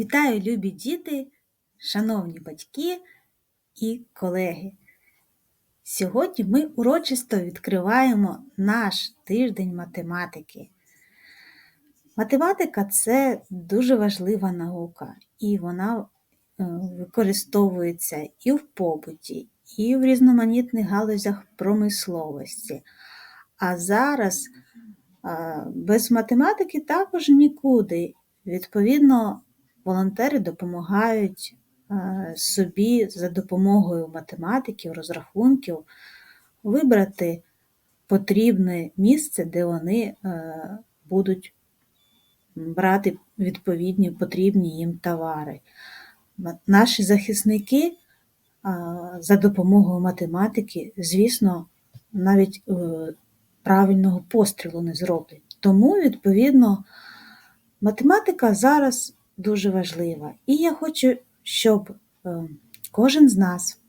Вітаю, любі діти, шановні батьки і колеги. Сьогодні ми урочисто відкриваємо наш тиждень математики. Математика це дуже важлива наука, і вона е, використовується і в побуті, і в різноманітних галузях промисловості. А зараз е, без математики також нікуди. Відповідно, волонтери допомагають е, собі за допомогою математиків, розрахунків вибрати потрібне місце, де вони е, будуть брати відповідні потрібні їм товари. Наші захисники е, за допомогою математики, звісно, навіть правильного пострілу не зроблять. Тому, відповідно, математика зараз дуже важлива. І я хочу, щоб е, кожен з нас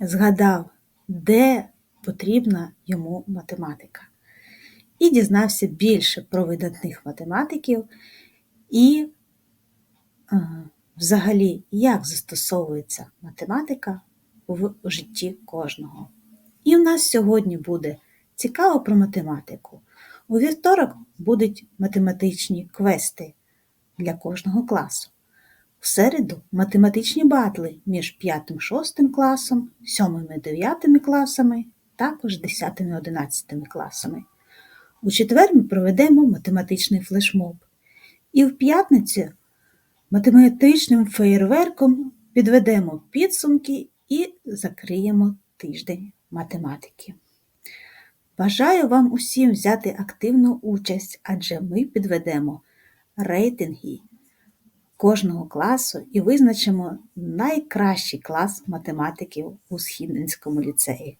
згадав, де потрібна йому математика. І дізнався більше про видатних математиків і е, взагалі, як застосовується математика в житті кожного. І в нас сьогодні буде цікаво про математику. У вівторок будуть математичні квести для кожного класу. В середу математичні батли між 5-6 класом, 7-9 класами, також 10-11 класами. У четвер ми проведемо математичний флешмоб. І в п'ятницю математичним феєрверком підведемо підсумки і закриємо тиждень математики. Бажаю вам усім взяти активну участь, адже ми підведемо рейтинги кожного класу і визначимо найкращий клас математиків у Східненському ліцеї.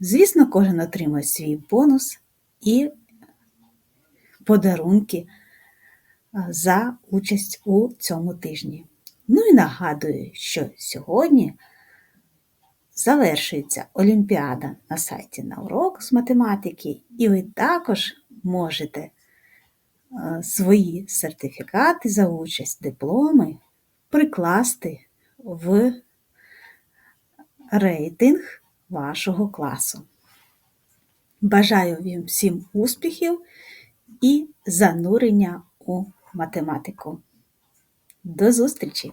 Звісно, кожен отримає свій бонус і подарунки за участь у цьому тижні. Ну і нагадую, що сьогодні завершується Олімпіада на сайті на урок з математики, і ви також можете свої сертифікати за участь, дипломи прикласти в рейтинг вашого класу. Бажаю вам всім успіхів і занурення у математику. До зустрічі!